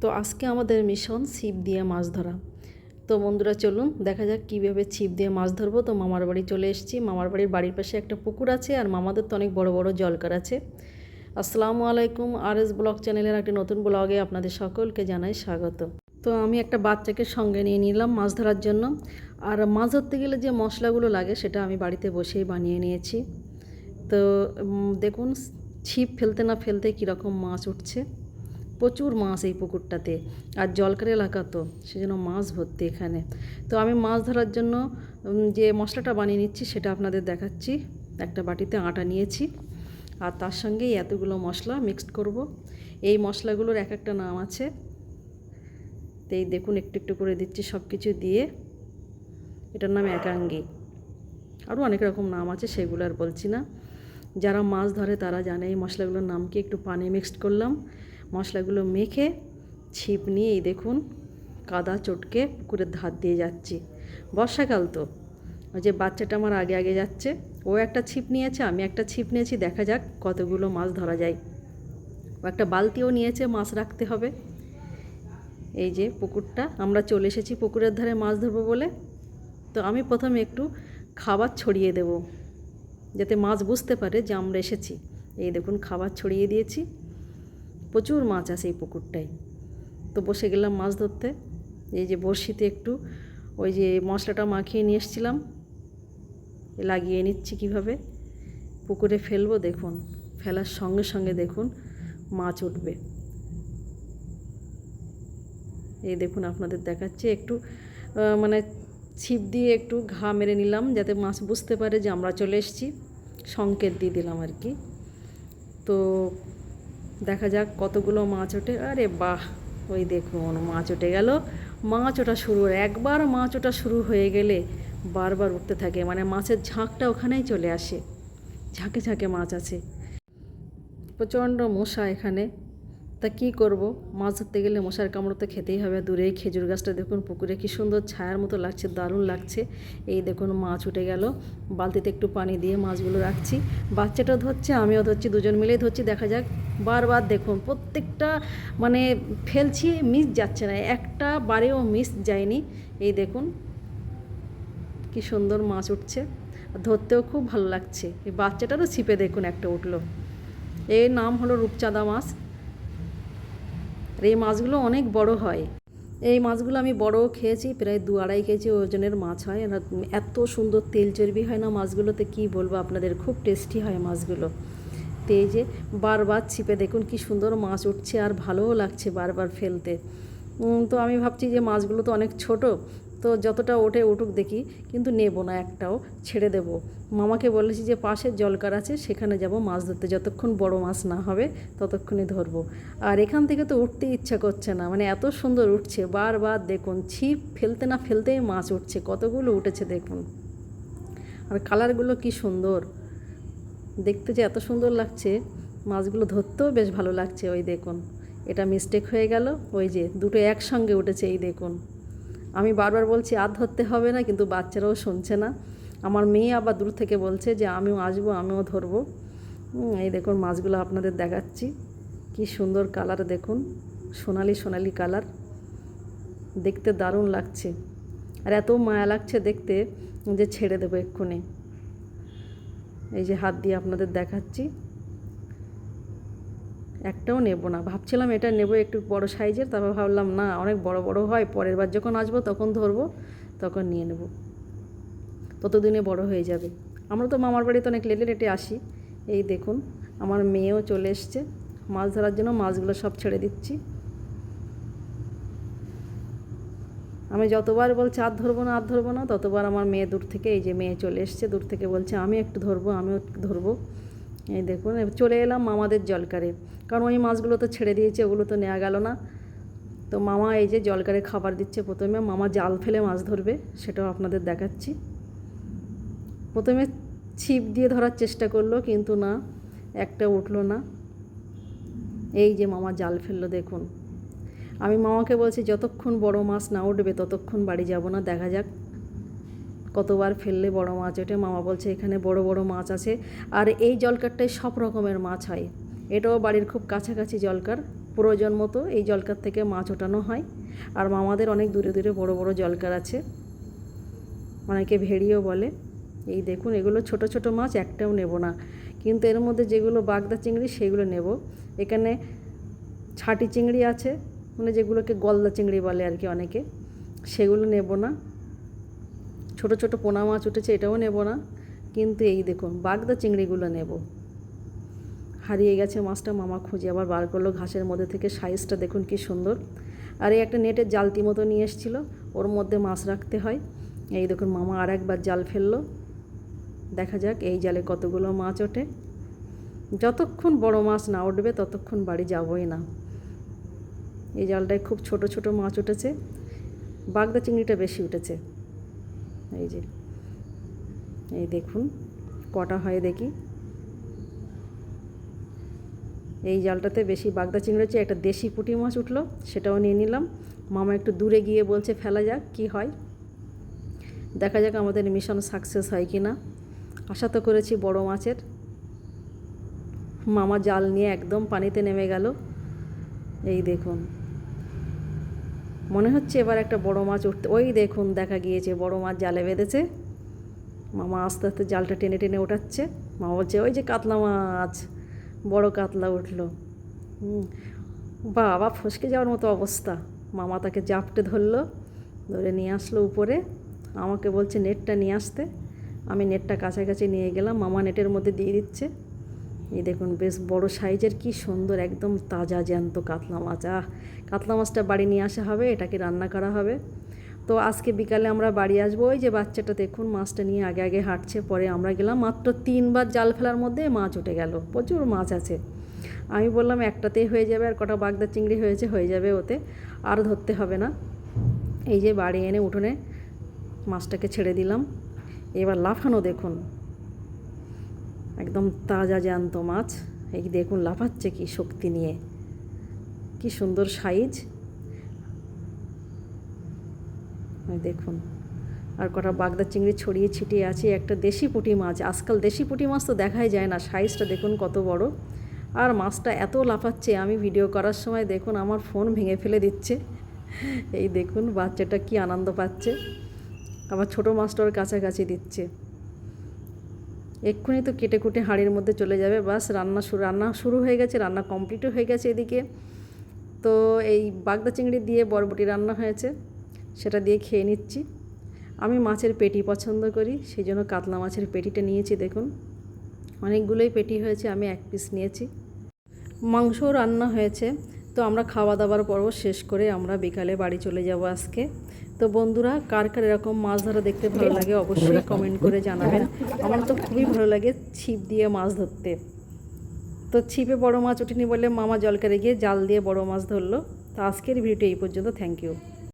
তো আজকে আমাদের মিশন ছিপ দিয়ে মাছ ধরা। তো বন্ধুরা, চলুন দেখা যাক কীভাবে ছিপ দিয়ে মাছ ধরবো। তো মামার বাড়ি চলে এসেছি। মামার বাড়ির বাড়ির পাশে একটা পুকুর আছে আর মামাদের তো অনেক বড় বড় জলকার আছে। আসসালামু আলাইকুম আর এস ব্লগ চ্যানেলের একটি নতুন ব্লগে আপনাদের সকলকে জানাই স্বাগত। তো আমি একটা বাচ্চাকে সঙ্গে নিয়ে নিলাম মাছ ধরার জন্য। আর মাছ ধরতে গেলে যে মশলাগুলো লাগে সেটা আমি বাড়িতে বসেই বানিয়ে নিয়েছি। তো দেখুন, ছিপ ফেলতে না ফেলতে কীরকম মাছ উঠছে। প্রচুর মাছ এই পুকুরটাতে আর জলকার এলাকা তো, সেজন্য মাছ ভর্তি এখানে। তো আমি মাছ ধরার জন্য যে মশলাটা বানিয়ে নিচ্ছি সেটা আপনাদের দেখাচ্ছি। একটা বাটিতে আটা নিয়েছি আর তার সঙ্গে এতগুলো মশলা মিক্সড করব। এই মশলাগুলোর এক একটা নাম আছে। তো এই দেখুন, একটু একটু করে দিচ্ছি সব কিছু দিয়ে। এটার নাম একাঙ্গি। আরও অনেক রকম নাম আছে, সেগুলো আর বলছি না। যারা মাছ ধরে তারা জানে এই মশলাগুলোর নাম কি, একটু পানি মিক্সড করলাম। মশলাগুলো মেখে ছিপ নিয়ে এই দেখুন কাদা চটকে পুকুরের ধার দিয়ে যাচ্ছি। বর্ষাকাল তো। ওই যে বাচ্চাটা আমার আগে আগে যাচ্ছে। ও একটা ছিপ নিয়েছে, আমি একটা ছিপ নিয়েছি, দেখা যাক কতগুলো মাছ ধরা যায়। ও একটা বালতিও নিয়েছে, মাছ রাখতে হবে। এই যে পুকুরটা, আমরা চলে এসেছি পুকুরের ধারে মাছ ধরবো বলে। তো আমি প্রথমে একটু খাবার ছড়িয়ে দেব, যাতে মাছ বুঝতে পারে যে আমরা এসেছি। এই দেখুন, খাবার ছড়িয়ে দিয়েছি। প্রচুর মাছ আছে এই পুকুরটায়। তো বসে গেলাম মাছ ধরতে। এই যে বড়শিতে একটু ওই যে মশলাটা মাখিয়ে নিয়ে এসেছিলাম। লাগিয়ে নিচ্ছি কীভাবে। পুকুরে ফেলব দেখুন, ফেলার সঙ্গে সঙ্গে দেখুন মাছ উঠবে। এই দেখুন আপনাদের দেখাচ্ছে, একটু মানে ছিপ দিয়ে একটু ঘা মেরে নিলাম যাতে মাছ বুঝতে পারে যে আমরা চলে এসেছি। সংকেত দিয়ে দিলাম আর কি। তো দেখা যাক কতগুলো মাছ ওঠে। আরে বাহ, ওই দেখুন মাছ উঠে গেল। মাছ ওঠা শুরু, একবার মাছ ওঠা শুরু হয়ে গেলে বারবার উঠতে থাকে মানে মাছের ঝাঁকটা ওখানেই চলে আসে। ঝাঁকে ঝাঁকে মাছ আছে প্রচণ্ড মশা এখানে। তা কি করব? মাছ ধরতে গেলে মশার কামড় তো খেতেই হবে। দূরে খেজুর গাছটা দেখুন, পুকুরে কি সুন্দর ছায়ার মতো লাগছে, দারুণ লাগছে। এই দেখুন, মাছ উঠে গেল। বালতিতে একটু পানি দিয়ে মাছগুলো রাখছি। বাচ্চাটা ধরছে, আমিও ধরছি, দুজন মিলেই ধরছি, দেখা যাক। বারবার দেখুন, প্রত্যেকটা মানে ফেলছি মিস যাচ্ছে না। একটা বারেও মিস যায়নি। এই দেখুন, কি সুন্দর মাছ উঠছে। ধরতেও খুব ভালো লাগছে। এই বাচ্চাটারও ছিপে দেখুন একটা উঠল। এর নাম হলো রূপচাঁদা মাছ। আর এই মাছগুলো অনেক বড় হয়। এই মাছগুলো আমি বড়ও খেয়েছি, প্রায় দু আড়াই কেজি ওজনের মাছ হয়। আর এত সুন্দর তেল চর্বি হয় না মাছগুলোতে, কি বলব আপনাদের? খুব টেস্টি হয় মাছগুলো। তো এই যে বারবার ছিপে দেখুন কি সুন্দর মাছ উঠছে আর ভালোও লাগছে বারবার ফেলতে। তো আমি ভাবছি যে মাছগুলো তো অনেক ছোট তো যতটা ওঠে উঠুক দেখি, কিন্তু নেব না একটাও, ছেড়ে দেব। মামাকে বলেছি যে পাশের জলকার আছে, সেখানে যাব মাছ ধরতে। যতক্ষণ বড় মাছ না হবে ততক্ষণই ধরবো। আর এখান থেকে তো উঠতে ইচ্ছা করছে না মানে এত সুন্দর উঠছে। বারবার দেখুন, ছিপ ফেলতে না ফেলতেই মাছ উঠছে। কতগুলো উঠেছে দেখুন। আর কালারগুলো কি সুন্দর। দেখতে যে এত সুন্দর লাগছে, মাছগুলো ধরতেও বেশ ভালো লাগছে। ওই দেখুন, এটা মিস্টেক হয়ে গেল। ওই যে দুটো একসঙ্গে উঠেছে, এই দেখুন। আমি বারবার বলছি, আর ধরতে হবে না, কিন্তু বাচ্চারাও শুনছে না। আমার মেয়ে আবার দূর থেকে বলছে যে, আমিও আসব, আমিও ধরবো। এই দেখুন মাছগুলো আপনাদের দেখাচ্ছি। কি সুন্দর কালার দেখুন, সোনালি সোনালি কালার। দেখতে দারুণ লাগছে। আর এত মায়া লাগছে দেখতে যে ছেড়ে দেবো এক্ষুনি। এই যে হাত দিয়ে আপনাদের দেখাচ্ছি। একটাও নেব না। ভাবছিলাম এটা নেব একটু বড় সাইজের, তারপর ভাবলাম, না, অনেক বড় বড় হয়, পরের বার যখন আসব তখন ধরবো, তখন নিয়ে নেব। ততদিনে বড় হয়ে যাবে। আমরা তো মামার বাড়িতে অনেক লেটে লেটে আসি। এই দেখুন, আমার মেয়েও চলে এসছে। মাছ ধরার জন্য মাছগুলো সব ছেড়ে দিচ্ছি। আমি যতবার বলছি, আর ধরবো না, আর ধরবো না, ততবার আমার মেয়ে দূর থেকে, এই যে মেয়ে চলে এসছে, দূর থেকে বলছে, আমি একটু ধরবো, আমিও একটু ধরবো। এই দেখুন চলে এলাম মামাদের জলকারে। কারণ ওই মাছগুলো তো ছেড়ে দিয়েছে, ওগুলো তো নেওয়া গেল না। তো মামা এই যে জলকারে খাবার দিচ্ছে প্রথমে, মামা জাল ফেলে মাছ ধরবে, সেটাও আপনাদের দেখাচ্ছি। প্রথমে ছিপ দিয়ে ধরার চেষ্টা করল, কিন্তু না, একটা উঠল না। এই যে মামা জাল ফেলল, দেখুন। আমি মামাকে বলছি, যতক্ষণ বড় মাছ না উঠবে, ততক্ষণ বাড়ি যাব না, দেখা যাক। কতবার ফেললে বড় মাছ? ওঠে মামা বলছে, এখানে বড় বড় মাছ আছে। আর এই জলকারটায় সব রকমের মাছ হয়। এটাও বাড়ির খুব কাছাকাছি জলকার, প্রয়োজন মতো এই জলকার থেকে মাছ ওঠানো হয়। আর মামাদের অনেক দূরে দূরে বড় বড় জলকার আছে। অনেকে ভেড়িও বলে। এই দেখুন, এগুলো ছোট ছোট মাছ, একটাও নেব না। কিন্তু এর মধ্যে যেগুলো বাগদা চিংড়ি, সেগুলো নেব। এখানে ছাটি চিংড়ি আছে মানে যেগুলোকে গলদা চিংড়ি বলে আর কি অনেকে, সেগুলো নেব না। ছোট ছোট পোনা মাছ উঠেছে, এটাও নেব না। কিন্তু এই দেখুন, বাগদা চিংড়িগুলো নেব। হারিয়ে গেছে মাছটা, মামা খুঁজে আবার বার করল ঘাসের মধ্যে থেকে। সাইজটা দেখুন কি সুন্দর। আর এই একটা নেটের জালতি মতো নিয়ে এসেছিল, ওর মধ্যে মাছ রাখতে হয়। এই দেখুন, মামা আর একবার জাল ফেলল। দেখা যাক এই জালে কতগুলো মাছ ওঠে। যতক্ষণ বড় মাছ না উঠবে, ততক্ষণ বাড়ি যাবই না। এই জালটায় খুব ছোট ছোট মাছ উঠেছে। বাগদা চিংড়িটা বেশি উঠেছে। এই যে, এই দেখুন, কটা হয় দেখি। এই জালটাতে বেশি বাগদা চিংড়ি হচ্ছে, একটা দেশি পুঁটি মাছ উঠল, সেটাও নিয়ে নিলাম। মামা একটু দূরে গিয়ে বলছে, ফেলা যাক, কি হয়? দেখা যাক আমাদের মিশন সাকসেস হয় কি না। আশা তো করেছি বড় মাছের। মামা জাল নিয়ে একদম পানিতে নেমে গেল। এই দেখুন মনে হচ্ছে এবার একটা বড় মাছ উঠতে ওই দেখুন, দেখা গিয়েছে, বড় মাছ জালে বেঁধেছে। মামা আস্তে আস্তে জালটা টেনে টেনে ওঠাচ্ছে। মামা বলছে, ওই যে কাতলা মাছ, বড় কাতলা উঠল। বাবা, ফসকে যাওয়ার মতো অবস্থা। মামা তাকে জাপটে ধরলো, ধরে নিয়ে আসলো উপরে। আমাকে বলছে, নেটটা নিয়ে আসতে। আমি নেটটা কাছাকাছি নিয়ে গেলাম। মামা নেটের মধ্যে দিয়ে দিচ্ছে। এই দেখুন, বেশ বড় সাইজের কি সুন্দর, একদম তাজা, জ্যান্ত কাতলা মাছ। আহ, কাতলা মাছটা বাড়ি নিয়ে আসা হবে, এটাকে রান্না করা হবে। তো আজকে বিকালে আমরা বাড়ি আসব, ওই যে বাচ্চাটা দেখুন, মাছটা নিয়ে আগে আগে হাঁটছে, পরে আমরা গেলাম, মাত্র তিনবার জাল ফেলার মধ্যে মাছ উঠে গেল, প্রচুর মাছ আছে। আমি বললাম, একটাতেই হয়ে যাবে, আর কটা বাগদা চিংড়ি হয়েছে, হয়ে যাবে ওতে, আর ধরতে হবে না। এই যে বাড়ি এনে উঠোনে মাছটাকে ছেড়ে দিলাম। এবার লাফানো দেখুন একদম তাজা জ্যান্ত মাছ। এই দেখুন, লাফাচ্ছে কি শক্তি নিয়ে। কি সুন্দর সাইজ। দেখুন, আর কটা বাগদা চিংড়ি ছড়িয়ে ছিটিয়ে আছে। একটা দেশি পুঁটি মাছ, আজকাল দেশি পুঁটি মাছ তো দেখাই যায় না। সাইজটা দেখুন কত বড়। আর মাছটা এত লাফাচ্ছে, আমি ভিডিও করার সময় দেখুন আমার ফোন ভেঙে ফেলে দিচ্ছে। এই দেখুন, বাচ্চাটা কি আনন্দ পাচ্ছে। আবার ছোটো মাছটা ওর কাছাকাছি দিচ্ছে। এক্ষুনি তো কেটে কুটে হাঁড়ির মধ্যে চলে যাবে, বাস রান্না শুরু রান্না শুরু হয়ে গেছে, রান্না কমপ্লিটও হয়ে গেছে এদিকে। তো এই বাগদা চিংড়ি দিয়ে বরবটি রান্না হয়েছে, সেটা দিয়ে খেয়ে নিচ্ছি। আমি মাছের পেটি পছন্দ করি, সেই জন্য কাতলা মাছের পেটিটা নিয়েছি, দেখুন। অনেকগুলোই পেটি হয়েছে, আমি এক পিস নিয়েছি। মাংসও রান্না হয়েছে তো আমরা খাওয়া দাওয়ার পর্ব শেষ করে আমরা বিকালে বাড়ি চলে যাব আজকে। তো বন্ধুরা, কার কার এরকম মাছ ধরা দেখতে ভালো লাগে অবশ্যই কমেন্ট করে জানাবেন। আমার তো খুবই ভালো লাগে ছিপ দিয়ে মাছ ধরতে। তো ছিপে বড় মাছ ওঠেনি বলে মামা জলকারে গিয়ে জাল দিয়ে বড় মাছ ধরলো। তো আজকের ভিডিওটি এই পর্যন্ত। Thank you